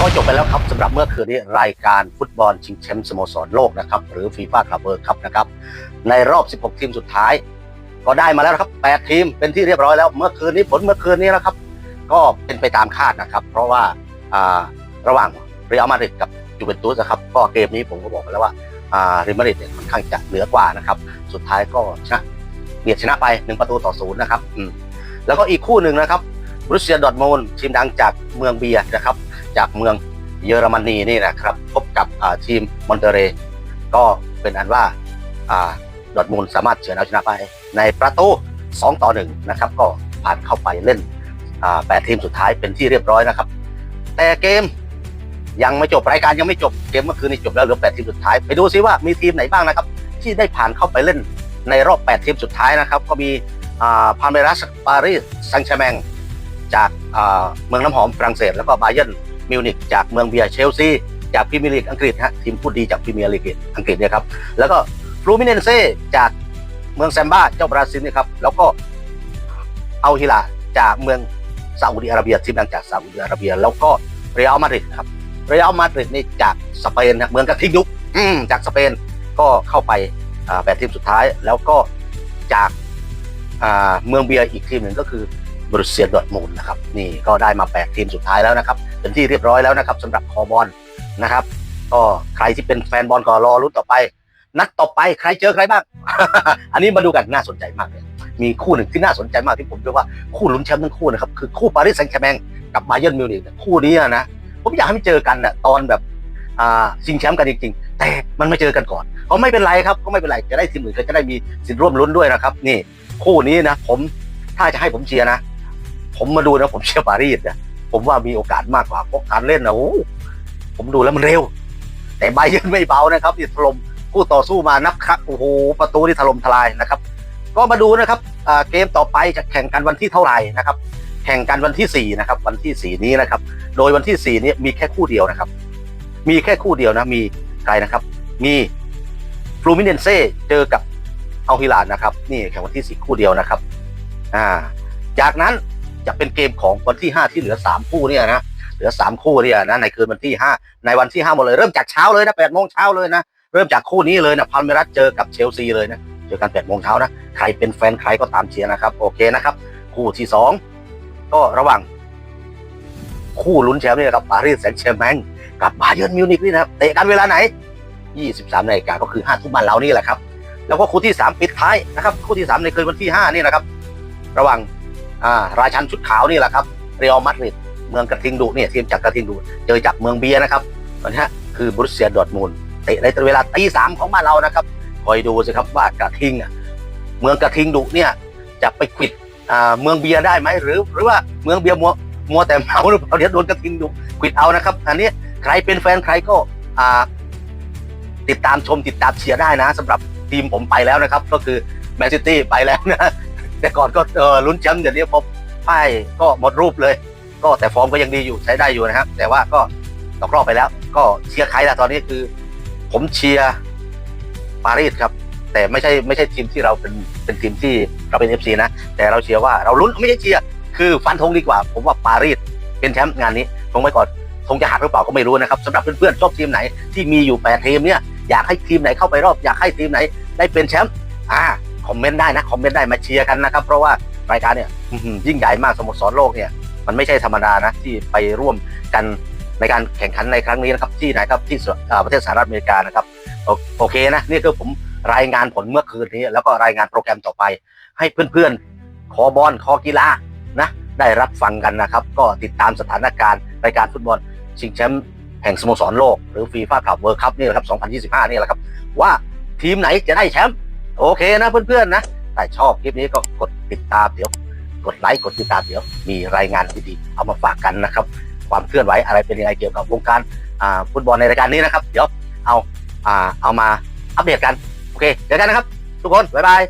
ก็จบไปแล้วครับสำหรับเมื่อคืนนี้รายการฟุตบอลชิงแชมป์สโมสรโลกนะครับ หรือฟีฟ่าคลับเวิร์ครับนะครับ ในรอบ 16 ทีมสุดท้าย ก็ได้มาแล้วครับ 8 ทีมเป็นที่เรียบร้อยแล้ว เมื่อคืนนี้ผลเมื่อคืนนี้นะครับ ก็เป็นไปตามคาดนะครับ เพราะว่าระหว่างเรอัลมาดริดกับยูเวนตุสนะครับก็เกมนี้ผมก็บอกไปแล้วว่าเรอัลมาดริดเนี่ยค่อนข้างจะเหนือกว่านะครับ สุดท้ายก็ชนะเบียดชนะไป 1 ประตูต่อศูนย์นะครับแล้วก็อีกคู่หนึ่งนะครับบรูเซียดอทมูลทีมดังจากเมืองเบียนะครับ จากเมืองเยอรมนีนี่นะครับ พบกับทีมมอนเตเรก็เป็นอันว่าดอทมูลสามารถเฉือนเอาชนะไป ในประตู 2 ต่อ 1 นะครับ ก็ผ่านเข้าไปเล่นแปดทีมสุดท้ายเป็นที่เรียบร้อยนะครับ แต่เกมยังไม่จบรายการยังไม่จบเกมเมื่อคืนนี้จบแล้วเหลือ8ทีมสุดท้ายไปดูซิว่ามีทีมไหนบ้างนะครับ ที่ได้ผ่านเข้าไปเล่นในรอบ8ทีมสุดท้ายนะครับ ก็มีพาเมรัสปารีสแซงต์แชร์แมงจากเมืองน้ำหอมฝรั่งเศสแล้วก็บาเยน มิวนิกจากเมืองเบียร์เชลซีจากพรีเมียร์ลีกอังกฤษฮะทีมพูดดีจากพรีเมียร์ลีกอังกฤษเนี่ยครับแล้วก็ฟลูมิเนนเซ่จากเมืองแซมบ้าเจ้าบราซิลนี่ครับแล้วก็เอาฮิลาจากเมืองซาอุดิอาระเบียทีมดังจากซาอุดิอาระเบีย แล้วก็เรอัลมาดริดครับเรอัลมาดริดนี่จากสเปนนะเมืองกระทิงยุกจากสเปนก็เข้าไปแปดทีมสุดท้าย แล้วก็จากเมืองเบียร์อีกทีมหนึ่งก็คือบรูเซียดอร์ทมูลนะครับ นี่ก็ได้มา 8 ทีมสุดท้ายแล้วนะครับ เป็นที่เรียบร้อยแล้วนะครับสำหรับคอบอลนะครับ ก็ใครที่เป็นแฟนบอลก็รอรุ้นต่อไป นัดต่อไปใครเจอใครบ้าง อันนี้มาดูกันน่าสนใจมากเลยมีคู่หนึ่งที่น่าสนใจมากที่ผมเรียกว่าคู่ลุ้นแชมป์ทั้งคู่นะครับคือคู่ปารีสแซงต์แชร์แมงกับบาเยิร์นมิวนิกเลียคู่นี้นะผมอยากให้มันเจอกันนะตอนแบบอ่าชิงแชมป์กันจริงๆ แต่มันไม่เจอกันก่อนก็ไม่เป็นไรครับก็ไม่เป็นไรจะได้ทีมอื่นก็จะได้มีสิทธิ์ร่วมลุ้นด้วยนะครับ นี่ คู่นี้นะผมถ้าจะให้ผมเชียร์นะ ผมมาดูนะผมเชียร์ปารีสนะผมว่ามีโอกาสมากกว่าเพราะการเล่นนะโอ้ผมดูแล้วมันเร็ว แต่ไบเยิร์นไม่เบานะครับนี่ถล่มคู่ต่อสู้มานับครั้งโอ้โหประตูที่ถล่มทลายนะครับ ก็มาดูนะครับเกมต่อไปจะแข่งกันวันที่เท่าไหร่นะครับ แข่งกันวันที่4นะครับวันที่4นี้นะครับ โดยวันที่4นี้มีแค่คู่เดียวนะครับ มีแค่คู่เดียวนะมีใครนะครับ มีฟลูมิเนนเซ่เจอกับเอาฮิลานนะครับ นี่แข่งวันที่4คู่เดียวนะครับ อ่า จากนั้น จะเป็นเกมของวันที่ 5 ที่เหลือ 3 คู่เนี่ยนะเหลือ 3 คู่เนี่ยนะในคืนวันที่ 5 ในวันที่5หมดเลยเริ่มจากเช้าเลยนะ8โมงเช้าเลยนะเริ่มจากคู่นี้เลยนะพาลเมรัสเจอกับเชลซีเลยนะเจอกัน8โมงเช้านะใครเป็นแฟนใครก็ตามเชียร์นะครับโอเคนะครับคู่ที่ 2 ก็ระหว่างคู่ลุ้นแชมป์นี่นะครับปารีสแซงต์แชร์แมงกับบาเยิร์นมิวนิกนี่นะครับเตะกันเวลาไหน 23นาฬิกาก็คือ5ทุ่มบ้านเรานี่แหละครับแล้วก็คู่ที่ 3 ปิดท้ายนะครับคู่ที่ 3 ในคืนวันที่ 5 นี่นะครับ ระหว่าง อ่าราชันชุดขาวนี่แหละครับเรอัลมาดริดเมืองกระทิงดุเนี่ยทีมจากกระทิงดุเจอจากเมืองเบียนะครับวันนี้คือบรูเซียดอร์ทมูลเตะในเวลาตีสามของบ้านเรานะครับคอยดูสิครับว่ากระทิงอะเมืองกระทิงดุเนี่ยจะไปขิดเมืองเบียได้ไหมหรือ หรือว่าเมืองเบียมัวมัวแต่เมาหรือเปล่าเดี๋ยวโดนกระทิงดุขิดเอานะครับ อันนี้ใครเป็นแฟนใครก็อ่าติดตามชมติดตามเชียร์ได้นะสำหรับทีมผมไปแล้วนะครับ ก็คือแมนซิตี้ไปแล้วนะ แต่ก่อนก็เออลุ้นแชมป์เดี๋ยวนี้พอป้ายก็หมดรูปเลย ก็แต่ฟอร์มก็ยังดีอยู่ใช้ได้อยู่นะครับ แต่ว่าก็ตกรอบไปแล้ว ก็เชียร์ใครล่ะตอนนี้คือ ผมเชียร์ปารีสครับ แต่ไม่ใช่ไม่ใช่ทีมที่เราเป็นเป็นทีมที่เราเป็นเอฟซีนะ แต่เราเชียร์ว่าเราลุ้นไม่ใช่เชียร์คือฟันธงดีกว่า ผมว่าปารีสเป็นแชมป์งานนี้คงไว้ก่อนคงจะหักหรือเปล่าก็ไม่รู้นะครับสำหรับเพื่อนๆชอบทีมไหนที่มีอยู่แปดทีมเนี่ยอยากให้ทีมไหนเข้าไปรอบอยากให้ทีมไหนได้เป็นแชมป์ คอมเมนต์ได้นะคอมเมนต์ได้มาเชียร์กันนะครับ เพราะว่ารายการเนี่ยยิ่งใหญ่มากสโมสรโลกเนี่ยมันไม่ใช่ธรรมดานะที่ไปร่วมกันในการแข่งขันในครั้งนี้นะครับที่ไหนครับที่สหอ่าประเทศสหรัฐอเมริกานะครับโอโอเคนะนี่คือผมรายงานผลเมื่อคืนนี้ แล้วก็รายงานโปรแกรมต่อไป ให้เพื่อนๆ คอบอลคอกีฬานะได้รับฟังกันนะครับ ก็ติดตามสถานการณ์รายการฟุตบอลชิงแชมป์แห่งสโมสรโลก หรือฟีฟ่าคัพเวิร์คัพนี่แหละครับ 2025 นี่แหละครับ ว่าทีมไหนจะได้แชมป์ โอเคนะเพื่อนๆนะถ้าชอบคลิปนี้ก็กดติดตามเดี๋ยว กดไลค์กดติดตามเดี๋ยว มีรายงานดีๆเอามาฝากกันนะครับ ความเคลื่อนไหวอะไรเป็นยังไงเกี่ยวกับวงการฟุตบอลในรายการนี้นะครับ เดี๋ยวเอาอ่าเอามาอัปเดตกัน โอเคเจอกันนะครับ ทุกคน บ๊ายบาย